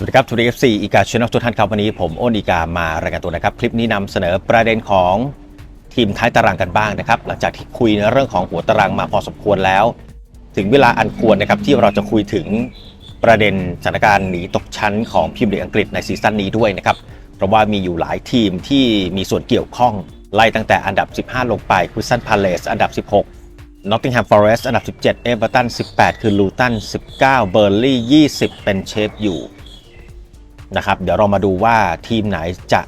สวัสดีครับทูดีเอฟซีอีกาชแนลทุกท่านครับวันนี้ผมอ้นอีกามารายงานตัวนะครับ คลิปนี้นำเสนอประเด็นของทีมท้ายตารางกันบ้างนะครับ หลังจากที่คุยในเรื่องของหัวตารางมาพอสมควรแล้ว ถึงเวลาอันควรนะครับที่เราจะคุยถึงประเด็นสถานการณ์หนีตกชั้นของพรีมียร์ลีกอังกฤษในซีซั่นนี้ด้วยนะครับเพราะว่ามีอยู่หลายทีมที่มีส่วนเกี่ยวข้องไล่ตั้งแต่อันดับ 15 ลงไปคือซันพาเลสอันดับ 16 Nottingham Forest อันดับ 17 Everton 18 คือ Luton 19 Burnley 20 เป็นเชฟอยู่ นะครับ เดี๋ยวเรามาดูว่าทีมไหนจะ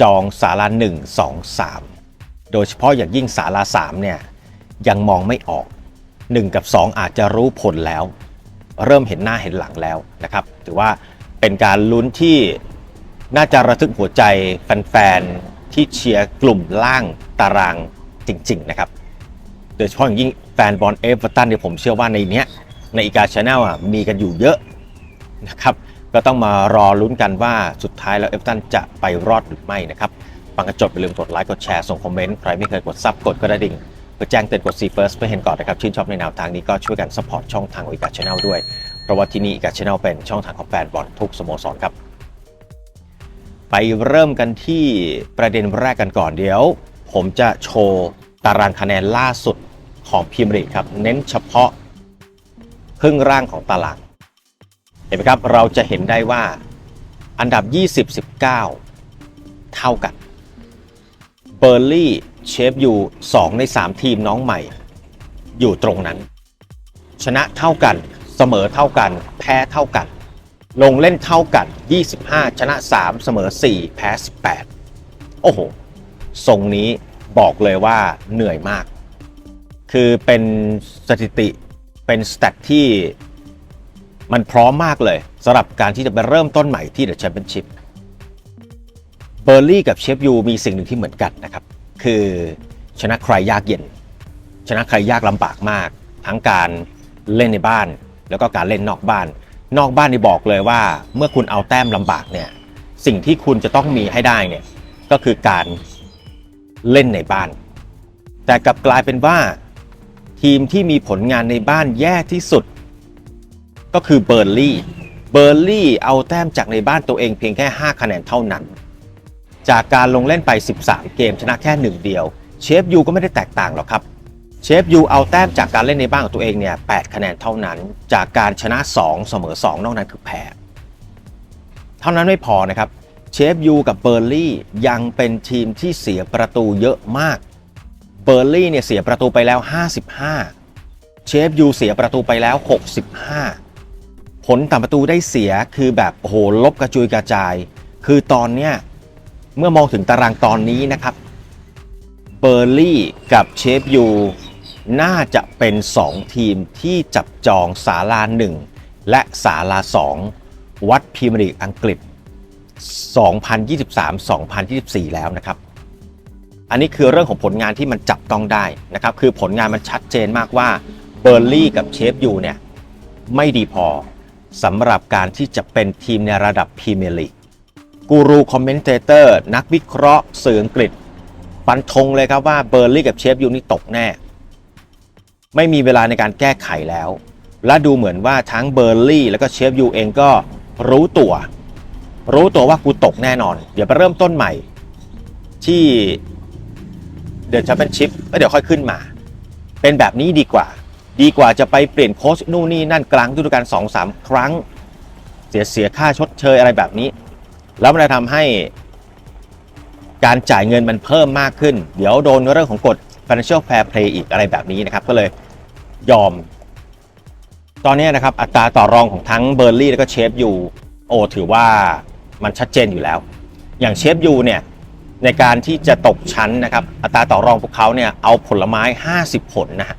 จองสารา1 2 3 โดยเฉพาะอย่างยิ่งสารา3เนี่ยยังมองไม่ออก 1 กับ 2 อาจจะรู้ผลแล้ว เริ่มเห็นหน้าเห็นหลังแล้วนะครับถือว่าเป็นการลุ้นที่น่าจะระทึกหัวใจแฟนๆที่เชียร์กลุ่มล่างตารางจริง ๆ นะครับ โดยเฉพาะอย่างยิ่งแฟนบอลเอเวอร์ตันเนี่ยผมเชื่อว่าในเนี้ยในอีกาชาแนลอะมีกันอยู่เยอะนะครับ ก็ต้องมารอลุ้นกันว่าสุดท้ายแล้วเอเวอร์ตันจะไปรอดหรือไม่นะครับฟังกันจบอย่าลืมกดไลค์กดแชร์ส่งคอมเมนต์ใครไม่เคยกดซับกดกระดิ่งเพื่อแจ้งเตือนกด See First เพื่อเห็นก่อนนะครับชื่นชอบในแนวทางนี้ก็ช่วยกันสปอร์ตช่องทางอีกาชแนลด้วยเพราะว่าที่นี่อีกาชแนลเป็นช่องทางของแฟนบอลทุกสโมสรครับไปเริ่มกันที่ประเด็นแรกกันก่อนเดี๋ยว ผมจะโชว์ตารางคะแนนล่าสุดของพรีเมียร์ลีครับ เน้นเฉพาะครึ่งร่างของตาราง ห็นไหมครับ เราจะเห็นได้ว่าอันดับ 20 19 เท่ากันเบอร์ลี่เชฟอยู่ 2 ใน 3 ทีมน้องใหม่ อยู่ตรงนั้น ชนะเท่ากันเสมอเท่ากัน แพ้เท่ากัน ลงเล่นเท่ากัน 25 ชนะ 3 เสมอ 4 แพ้ 18 โอ้โหทรงนี้บอกเลยว่าเหนื่อยมาก คือเป็นสถิติเป็นสแตทที่ มันพร้อมมากเลยสำหรับการที่จะไปเริ่มต้นใหม่ที่เดอะแชมเปี้ยนชิพเบอร์ลี่กับเชฟยูมีสิ่งหนึ่งที่เหมือนกันนะครับ คือชนะใครยากเย็น ชนะใครยากลำบากมาก ทั้งการเล่นในบ้าน แล้วก็การเล่นนอกบ้าน นอกบ้านนี่บอกเลยว่า เมื่อคุณเอาแต้มลำบากเนี่ยสิ่งที่คุณจะต้องมีให้ได้เนี่ยก็คือการเล่นในบ้าน แต่กลับกลายเป็นว่าทีมที่มีผลงานในบ้านแย่ที่สุด ก็คือเบอร์ลี่ เบอร์ลี่เอาแต้มจากในบ้านตัวเองเพียงแค่ 5 คะแนนเท่านั้น จากการลงเล่นไป 13 เกมชนะแค่หนึ่งเดียว เชฟยูก็ไม่ได้แตกต่างหรอกครับ เชฟยูเอาแต้มจากการเล่นในบ้านของตัวเองเนี่ย8คะแนนเท่านั้น จากการชนะ 2 เสมอ 2 นอกนั้นคือแพ้เท่านั้นไม่พอนะครับ เชฟยูกับเบอร์ลี่ยังเป็นทีมที่เสียประตูเยอะมาก เบอร์ลี่เนี่ยเสียประตูไปแล้ว 55 เชฟยูเสียประตูไปแล้ว 65 ผลต่ำประตูได้เสียคือแบบโอ้โหลบกระจุยกระจาย คือตอนเนี้ยเมื่อมองถึงตารางตอนนี้นะครับเบอร์ลี่กับเชฟยูน่าจะเป็น 2 ทีมที่จับจองศาลา1 และศาลา 2 วัดพรีเมียร์ลีกอังกฤษ 2023-2024 แล้วนะครับ อันนี้คือเรื่องของผลงานที่มันจับต้องได้นะครับ คือผลงานมันชัดเจนมากว่าเบอร์ลี่กับเชฟยูเนี่ยไม่ดีพอ สำหรับการที่จะเป็นทีมในระดับพรีเมียร์ลีกกูรูคอมเมนเตเตอร์นักวิเคราะห์สื่ออังกฤษฟันธงเลยครับว่าเบอร์ลี่กับเชฟยูนี่ตกแน่ ไม่มีเวลาในการแก้ไขแล้ว และดูเหมือนว่าทั้งเบอร์ลี่แล้วก็เชฟยูเองก็รู้ตัว รู้ตัวว่ากูตกแน่นอน เดี๋ยวไปเริ่มต้นใหม่ ที่เดือนแชมเปี้ยนชิพแล้วเดี๋ยวค่อยขึ้นมา เป็นแบบนี้ดีกว่า ดีกว่าจะไปเปลี่ยนโค้ชนู่นนี่นั่นกลางฤดูกาลสองสามครั้ง เสียเสียค่าชดเชยอะไรแบบนี้ แล้วมันจะทำให้การจ่ายเงินมันเพิ่มมากขึ้น เดี๋ยวโดนเรื่องของกฎ financial fair play อีกอะไรแบบนี้นะครับ ก็เลยยอม ตอนนี้นะครับอัตราต่อรองของทั้งเบอร์ลี่แล้วก็เชฟยูโอถือว่ามันชัดเจนอยู่แล้ว อย่างเชฟยูเนี่ยในการที่จะตกชั้นนะครับอัตราต่อรองพวกเขาเนี่ยเอาผลไม้ 50 ผลนะฮะ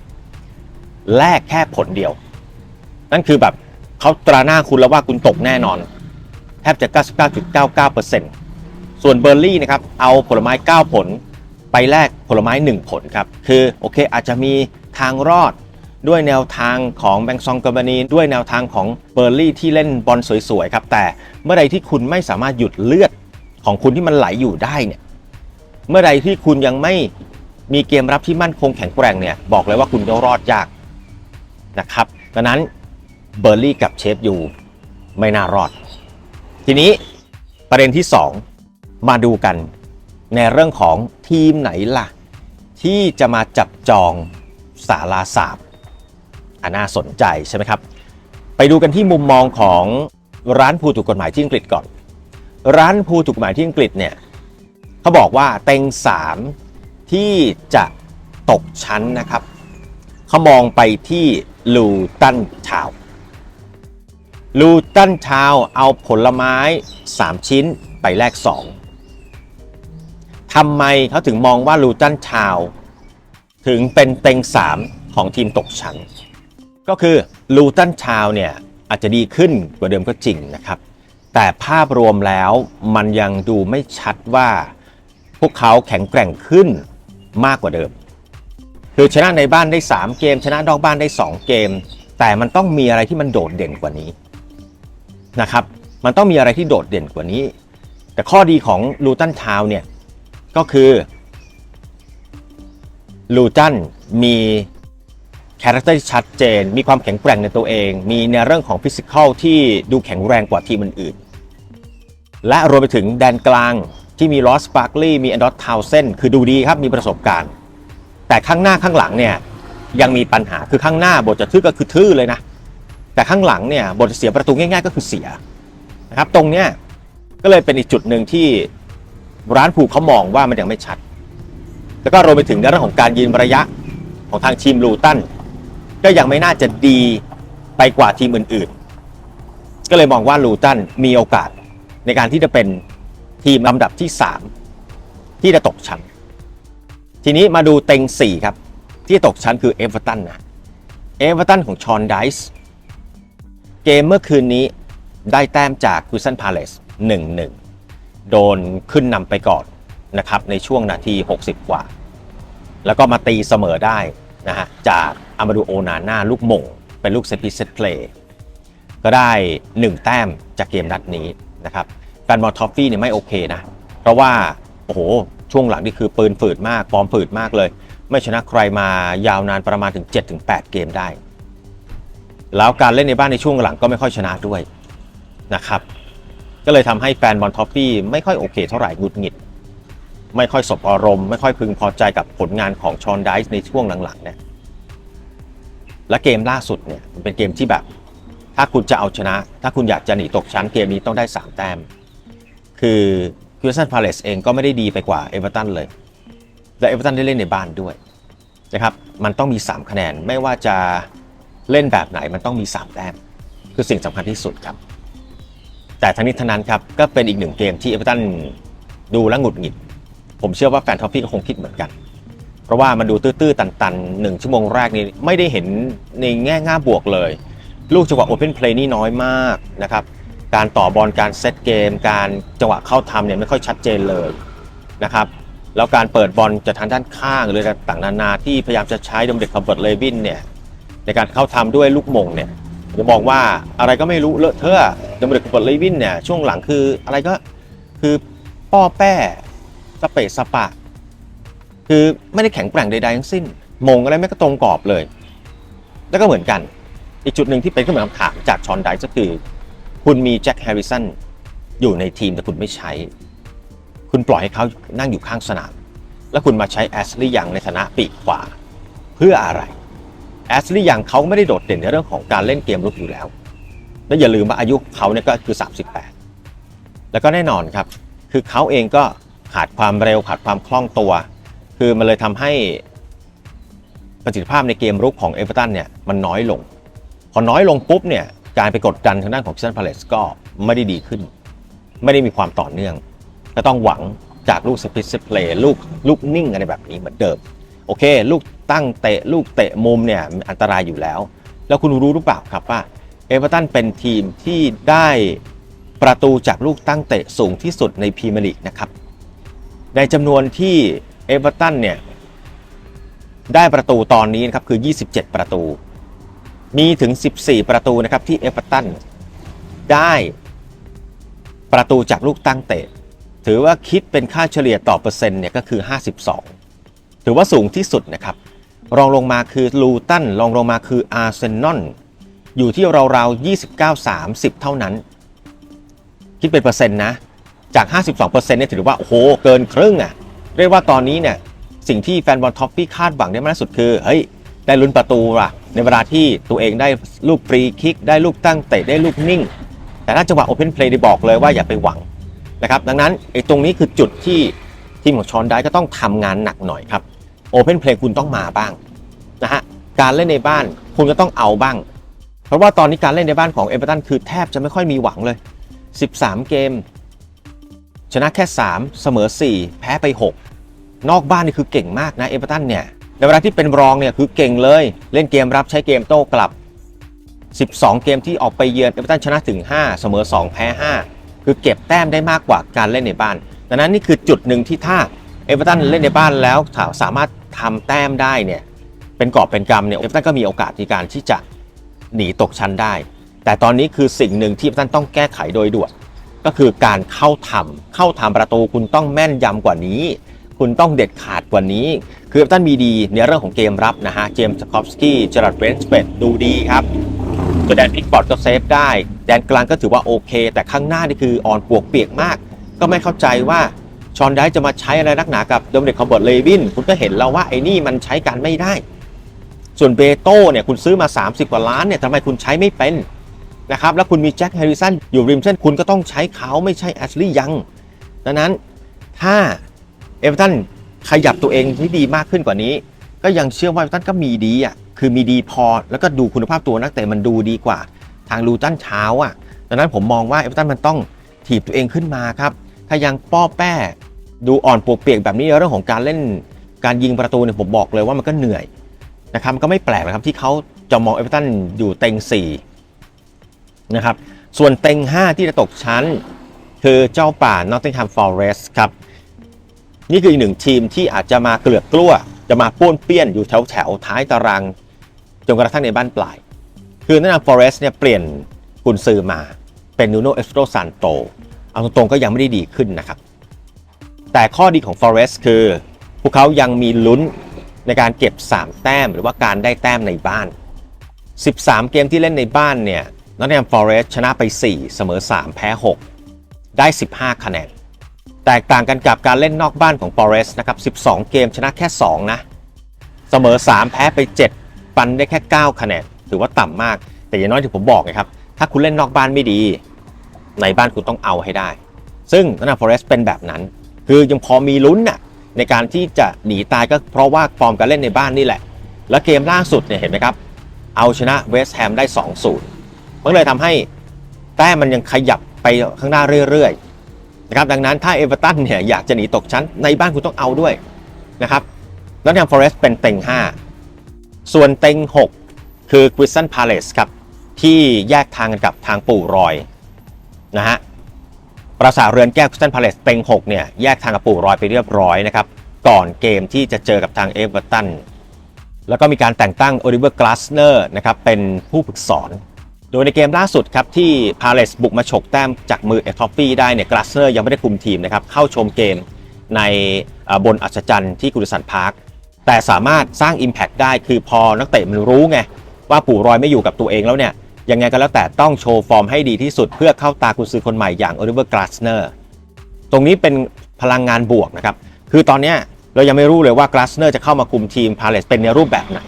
แลกแค่ผลเดียว นั่นคือแบบเขาตราหน้าคุณแล้วว่าคุณตกแน่นอน แทบจะ 99.99%ส่วนเบอร์ลี่นะครับเอาผลไม้ 9 ผลไปแลกผลไม้ 1 ผลครับ คือโอเคอาจจะมีทางรอดด้วยแนวทางของแบงซองก m บานีด้วยแนวทางของเบอร์ลี่ที่เล่นบอลสวยๆครับ แต่เมื่อใดที่คุณไม่สามารถหยุดเลือดของคุณที่มันไหลอยู่ได้เนี่ยเมื่อใดที่คุณยังไม่มีเกมรับที่มั่นคงแข็งแกร่งเนี่ยบอกเลยว่าคุณจะรอดยาก นะครับดังนั้นเบอร์ลี่กับเชฟยูไม่น่ารอด ทีนี้ประเด็นที่ 2 มาดูกันในเรื่องของทีมไหนล่ะ ที่จะมาจับจองสาราสามอันน่าสนใจใช่ไหมครับ ไปดูกันที่มุมมองของร้านภูถูกกฎหมายที่อังกฤษก่อน ร้านภูถูกกฎหมายที่อังกฤษเนี่ยเขาบอกว่าเต็ง 3 ที่จะตกชั้นนะครับเขามองไปที่ ลูตันทาวลูตันทาวเอาผลไม้ 3 ชิ้นไปแลก 2ทำไมเขาถึงมองว่าลูตันทาวถึงเป็นเต็ง 3 ของทีมตกชั้น ก็คือลูตันทาวเนี่ยอาจจะดีขึ้นกว่าเดิมก็จริงนะครับ แต่ภาพรวมแล้วมันยังดูไม่ชัดว่า พวกเขาแข็งแกร่งขึ้นมากกว่าเดิม คือชนะในบ้านได้ 3 เกม ชนะนอกบ้านได้ 2 เกม แต่มันต้องมีอะไรที่มันโดดเด่นกว่านี้นะครับมันต้องมีอะไรที่โดดเด่นกว่านี้ แต่ข้อดีของลูตันทาว์เนี่ยก็คือลูตันมีคาแรคเตอร์ที่ชัดเจน มีความแข็งแกร่งในตัวเอง มีในเรื่องของฟิสิกอลที่ดูแข็งแรงกว่าทีมอื่นๆ และรวมไปถึงแดนกลางที่มีลอสปาร์คลีย์มีแอนดอตทาวเซนคือดูดีครับ มีประสบการณ์ แต่ข้างหน้าข้างหลังเนี่ยยังมีปัญหาคือข้างหน้าบทจะทื่อก็คือทื่อเลยนะ แต่ข้างหลังเนี่ยบทจะเสียประตูง่าย ๆ ก็คือเสียนะครับ ตรงเนี้ยก็เลยเป็นอีกจุดหนึ่งที่ร้านผูกเขามองว่ามันยังไม่ชัด แล้วก็รวมไปถึงในเรื่องของการยืนระยะของทางทีมลูตันก็ยังไม่น่าจะดีไปกว่าทีมอื่นๆ ก็เลยมองว่าลูตันมีโอกาสในการที่จะเป็นทีมลำดับที่ 3 ที่จะตกชั้น ทีนี้มาดูเต็ง 4 ครับ ที่ตกชั้นคือเอเวอร์ตันนะเอเวอร์ตันของชอนไดส์เกมเมื่อคืนนี้ได้แต้มจากค r ิ s ตันพาเลส1-1 โดนขึ้นนำไปก่อนนะครับในช่วงนาที 60 กว่า แล้วก็มาตีเสมอได้นะฮะจากอามาดูโอนาน่าลูกมง เป็นลูกเซตพีเซตเพลย์ก็ได้ 1 แต้มจากเกมนัดนี้นะครับแฟนบอลท็อฟฟี่เนี่ยไม่โอเคนะ เพราะว่า โอ้โห ช่วงหลังนี่คือปืนฝืดมากฟอร์มฝืดมากเลย ไม่ชนะใครมายาวนานประมาณถึง 7-8 เกมได้ แล้วการเล่นในบ้านในช่วงหลังก็ไม่ค่อยชนะด้วยนะครับ ก็เลยทำให้แฟนบอลท็อฟฟี่ไม่ค่อยโอเคเท่าไหร่หงุดหงิด ไม่ค่อยสบอารมณ์ ไม่ค่อยพึงพอใจกับผลงานของชอนไดส์ในช่วงหลังๆเนี่ยและเกมล่าสุดเนี่ยมันเป็นเกมที่แบบ ถ้าคุณจะเอาชนะ ถ้าคุณอยากจะหนีตกชั้นเกมนี้ต้องได้ 3 แต้ม คือ คิวซันพาเลสเองก็ไม่ได้ดีไปกว่าเอเวอร์ตันเลย และเอเวอร์ตันได้เล่นในบ้านด้วยนะครับมันต้องมี 3 คะแนนไม่ว่าจะเล่นแบบไหนมันต้องมี3แต้มคือสิ่งสำคัญที่สุดครับ แต่ทั้งนี้ทั้งนั้นครับก็เป็นอีกหนึ่งเกมที่เอเวอร์ตันดูแลวหงุดหงิด ผมเชื่อว่าแฟนท็อฟฟี่ก็คงคิดเหมือนกัน เพราะว่ามันดูตื้อๆ ตันๆหนึ่งชั่วโมงแรกนี้ไม่ได้เห็นในแง่ง่าบวกเลย ลูกจังหวะโอเพนเพลย์นี่น้อยมากนะครับ การต่อบอลการเซตเกม การจังหวะเข้าทำเนี่ยไม่ค่อยชัดเจนเลยนะครับแล้วการเปิดบอลจะทางด้านข้างหรือต่างๆนานาที่พยายามจะใช้ดมเด็กคอมเบิร์ตเลวินเนี่ยในการเข้าทำด้วยลูกมงเนี่ยจะมองว่าอะไรก็ไม่รู้เลอะเทอะดมเด็กคอมเบิร์ตเลวินเนี่ยช่วงหลังคืออะไรก็คือป้อแป้สเปะสปะ คือไม่ได้แข็งแกร่งใดๆทั้งสิ้น มงอะไรไม่ก็ตรงกรอบเลย แล้วก็เหมือนกัน อีกจุดหนึ่งที่เป็นขึ้นมาคำถามจากชอนไดก็คือ คุณมีแจ็คแฮร์ริสันอยู่ในทีมแต่คุณไม่ใช้ คุณปล่อยให้เขานั่งอยู่ข้างสนาม แล้วคุณมาใช้แอสลีย์ยังในฐานะปีกขวา เพื่ออะไรแอสลีย์ยังเขาไม่ได้โดดเด่นในเรื่องของการเล่นเกมรุกอยู่แล้ว และอย่าลืมว่าอายุเขาเนี่ยก็คือ 38 แล้วก็แน่นอนครับ คือเขาเองก็ขาดความเร็วขาดความคล่องตัว คือมันเลยทำให้ประสิทธิภาพในเกมรุกของเอเวอร์ตันเนี่ยมันน้อยลง พอน้อยลงปุ๊บเนี่ย การไปกดดันทางด้านของคิสตันพาเลสก็ไม่ได้ดีขึ้น ไม่ได้มีความต่อเนื่อง ก็ต้องหวังจากลูกสปิซเพลย์ลูกลูกนิ่งอะไรแบบนี้เหมือนเดิม โอเค ลูกตั้งเตะลูกเตะมุมเนี่ยอันตรายอยู่แล้ว แล้วคุณรู้หรือเปล่าครับว่าเอเวอร์ตันเป็นทีมที่ได้ประตูจากลูกตั้งเตะสูงที่สุดในพรีเมียร์ลีกนะครับ ในจำนวนที่เอเวอร์ตันเนี่ยได้ประตูตอนนี้นะครับคือ 27 ประตู มีถึง 14 ประตูนะครับที่เอเวอร์ตันได้ประตูจากลูกตั้งเตะ ถือว่าคิดเป็นค่าเฉลี่ยต่อเปอร์เซ็นต์เนี่ยก็คือ 52 ถือว่าสูงที่สุดนะครับ รองลงมาคือลูตันรองลงมาคืออาร์เซนอลอยู่ที่ราวๆ29-30 เท่านั้น คิดเป็นเปอร์เซ็นต์นะ จาก 52%เนี่ยถือว่าโอ้โหเกินครึ่งอะ่ะเรียกว่าตอนนี้เนี่ยสิ่งที่แฟนบอลท็อปปี้คาดหวังได้มากที่สุดคือเฮ้ยได้ลุ้นประตูล่ะ ในเวลาที่ตัวเองได้ลูกฟรีคิก ได้ลูกตั้งเตะได้ลูกนิ่ง แต่ถ้าจังหวะโอเพนเพลย์ได้บอกเลยว่าอย่าไปหวังนะครับดังนั้นไอ้ตรงนี้คือจุดที่ทีมของชอนได้ก็ต้องทำงานหนักหน่อยครับโอเพนเพลย์คุณต้องมาบ้างนะฮะการเล่นในบ้านคุณก็ต้องเอาบ้าง เพราะว่าตอนนี้การเล่นในบ้านของเอเวอร์ตันคือแทบจะไม่ค่อยมีหวังเลย 13 เกม ชนะแค่ 3 เสมอ 4 แพ้ไป 6 นอกบ้านนี่คือเก่งมากนะเอเวอร์ตันเนี่ย ในเวลาที่เป็นรองเนี่ยคือเก่งเลย เล่นเกมรับใช้เกมโต้กลับ 12 เกมที่ออกไปเยือนเอเวอร์ตันชนะถึง 5 เสมอ 2 แพ้ 5 คือเก็บแต้มได้มากกว่าการเล่นในบ้าน ดังนั้นนี่คือจุดหนึ่งที่ถ้าเอเวอร์ตันเล่นในบ้านแล้วสามารถทำแต้มได้เนี่ยเป็นกอบเป็นกำเนี่ยเอเวอร์ตันก็มีโอกาสในการที่จะหนีตกชั้นได้ แต่ตอนนี้คือสิ่งหนึ่งที่เอเวอร์ตันต้องแก้ไขโดยด่วนก็คือการเข้าทำเข้าทำประตูคุณต้องแม่นยำกว่านี้ คุณต้องเด็ดขาดกว่านี้ คือเอเวอร์ตันมีดีในเรื่องของเกมรับนะฮะ เจมส์สกอฟสกี้เจอร์ดเบรนสเปดดูดีครับตัวแดนพิกฟอร์ดก็เซฟได้ แดนกลางก็ถือว่าโอเค แต่ข้างหน้านี่คืออ่อนปวกเปียกมาก ก็ไม่เข้าใจว่าชอนได้จะมาใช้อะไรนักหนากับโดมินิกคอมเบิร์ตเลวิน คุณก็เห็นแล้วว่าไอ้นี่มันใช้การไม่ได้ ส่วนเบโต้เนี่ยคุณซื้อมา 30 กว่าล้านเนี่ยทำไมคุณใช้ไม่เป็นนะครับแล้วคุณมีแจ็คแฮร์ริสันอยู่ริมเส้นคุณก็ต้องใช้เขาไม่ใช่แอชลีย์ยังดังนั้นถ้า เอเวอร์ตันขยับตัวเองที่ดีมากขึ้นกว่านี้ ก็ยังเชื่อว่าเอเวอร์ตันก็มีดีอะคือมีดีพอ แล้วก็ดูคุณภาพตัวนักเตะมันดูดีกว่า ทางลูตันเช้าอะดังนั้นผมมองว่าเอเวอร์ตันมันต้องถีบตัวเองขึ้นมาครับถ้ายังป้อแป้ดูอ่อนปวกเปียกแบบนี้เรื่องของการเล่นการยิงประตูเนี่ยผมบอกเลยว่ามันก็เหนื่อยนะครับมันก็ไม่แปลกนะครับที่เขาจะมองเอเวอร์ตันอยู่เต็ง4นะครับส่วนเต็ง 5 ที่จะตกชั้น คือเจ้าป่า Nottingham Forest ครับ นี่คืออีกหนึ่งทีมที่อาจจะมาเกลือกกลั้ว จะมาป้วนเปี้ยนอยู่แถวแถวท้ายตารางจนกระทั่งในบ้านปลาย คือ Nottingham Forest เนี่ยเปลี่ยนกุนซือมาเป็นนูโนเอสโตรซานโตเอาตรงๆก็ยังไม่ได้ดีขึ้นนะครับ แต่ข้อดีของ Forest คือ พวกเขายังมีลุ้นในการเก็บ 3 แต้มหรือว่าการได้แต้มในบ้าน 13 เกมที่เล่นในบ้านเนี่ยนอตแฮมฟอเรสต์ชนะไป 4 เสมอ 3 แพ้ 6 ได้ 15 คะแนน แตกต่างกันกับการเล่นนอกบ้านของ Forest นะครับ 12 เกมชนะแค่ 2 นะ เสมอ 3 แพ้ไป 7 ปันได้แค่ 9 คะแนน ถือว่าต่ำมาก แต่อย่างน้อยที่ผมบอกไงครับ ถ้าคุณเล่นนอกบ้านไม่ดี ในบ้านคุณต้องเอาให้ได้ ซึ่งนอตติงแฮมฟอเรสต์เป็นแบบนั้น คือยังพอมีลุ้นน่ะในการที่จะหนีตายก็เพราะว่าฟอร์มการเล่นในบ้านนี่แหละ แล้วเกมล่าสุดเนี่ยเห็นไหมครับ เอาชนะเวสต์แฮมได้ 2-0 มันเลยทำให้แต้มมันยังขยับไปข้างหน้าเรื่อยๆ นะครับดังนั้นถ้าเอเวอร์ตันเนี่ยอยากจะหนีตกชั้นในบ้านคุณต้องเอาด้วยนะครับแล้วยังฟอเรสต์เป็นเต็ง 5 ส่วนเต็ง 6 คือควิสตันพาเลสครับ ที่แยกทางกันกับทางปู่รอยนะฮะปราสาทเรือนแก้วคริสตันพาเลสเต็ง 6 เนี่ย แยกทางกับปู่รอยไปเรียบร้อยนะครับ ก่อนเกมที่จะเจอกับทางเอเวอร์ตันแล้วก็มีการแต่งตั้งโอลิเวอร์กลาสเนอร์นะครับเป็นผู้ฝึกสอน โดยในเกมล่าสุดครับที่พาเลสบุกมาฉกแต้มจากมือเอทอฟฟี่ได้เนี่ยกลาสเนอร์ยังไม่ได้คุมทีมนะครับเข้าชมเกมในบนอัศจรรย์ที่กุลสันพาร์คแต่สามารถสร้าง Impact ได้คือพอนักเตะมันรู้ไง ว่าปู่รอยไม่อยู่กับตัวเองแล้วเนี่ยยังไงก็แล้วแต่ต้องโชว์ฟอร์มให้ดีที่สุด เพื่อเข้าตากุนซือคนใหม่อย่างโอลิเวอร์กลาสเนอร์ตรงนี้เป็นพลังงานบวกนะครับ คือตอนนี้เรายังไม่รู้เลยว่ากลาสเนอร์จะเข้ามาคุมทีมพาเลสเป็นในรูปแบบไหน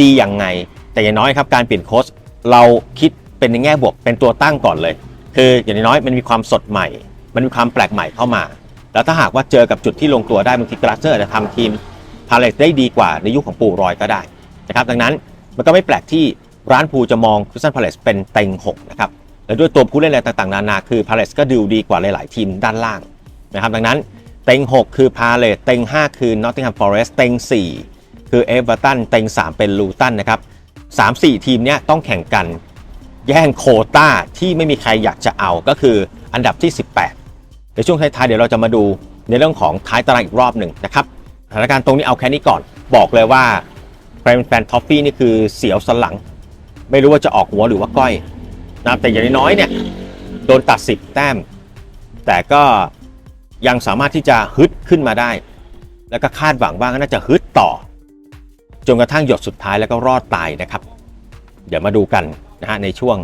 ดีอย่างไง แต่อย่างน้อยครับการเปลี่ยนโค้ช เราคิดเป็นในแง่บวกเป็นตัวตั้งก่อนเลย คืออย่างน้อยมันมีความสดใหม่ มันมีความแปลกใหม่เข้ามา แล้วถ้าหากว่าเจอกับจุดที่ลงตัวได้บางทีกราเนอร์อาจจะทำทีมพาเลสได้ดีกว่าในยุคของปู่รอยก็ได้นะครับดังนั้นมันก็ไม่แปลกที่ร้านภูจะมองคริสตันพาเลสเป็นเต็ง6นะครับและด้วยตัวผู้เล่นอะไรต่างๆ นานาคือพาเลสก็ดูดีกว่าหลาย ๆ ทีมด้านล่างนะครับดังนั้นเต็ง 6 คือพาเลสเต็ง 5 คือนอตติงแฮมฟอเรสต์เต็ง 4 คือเอเวอร์ตันเต็ง 3 เป็นลูตันนะครับ 3-4 ทีมเนี้ยต้องแข่งกันแย่งโคต้าที่ไม่มีใครอยากจะเอาก็คืออันดับที่ 18ในช่วงท้ายๆเดี๋ยวเราจะมาดูในเรื่องของท้ายตารางอีกรอบหนึ่งนะครับสถานการณ์ตรงนี้เอาแค่นี้ก่อน บอกเลยว่าแฟนแฟนท็อฟฟี่นี่คือเสียวสลัง ไม่รู้ว่าจะออกหัวหรือว่าก้อยนะแต่อย่างน้อยเนี่ยโดนตัด10แต้ม แต่ก็ยังสามารถที่จะฮึดขึ้นมาได้ แล้วก็คาดหวังว่าน่าจะฮึดต่อ จนกระทั่งหยดสุดท้ายแล้วก็รอดตายนะครับ เดี๋ยวมาดูกันนะฮะในช่วง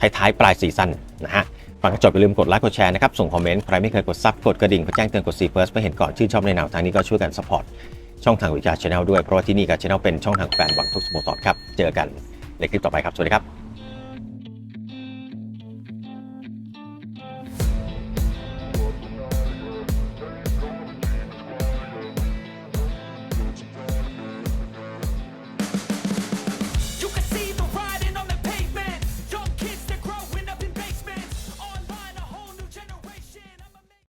ท้ายๆปลายซีซั่นนะฮะฟังจบอย่าลืมกดไลค์กดแชร์นะครับ ส่งคอมเมนต์ ใครไม่เคยกดซับกดกระดิ่งเพื่อแจ้งเตือนกดซีเฟิร์สเพื่อเห็นก่อนชื่นชอบในแนวทางนี้ก็ช่วยกันสปอร์ตช่องทางวิจารณ์ชาแนลด้วยเพราะว่าที่นี่กับชาแนลเป็นช่องทางแฟนบอลทุกสโมสรครับเจอกันในคลิปต่อไปครับสวัสดีครับ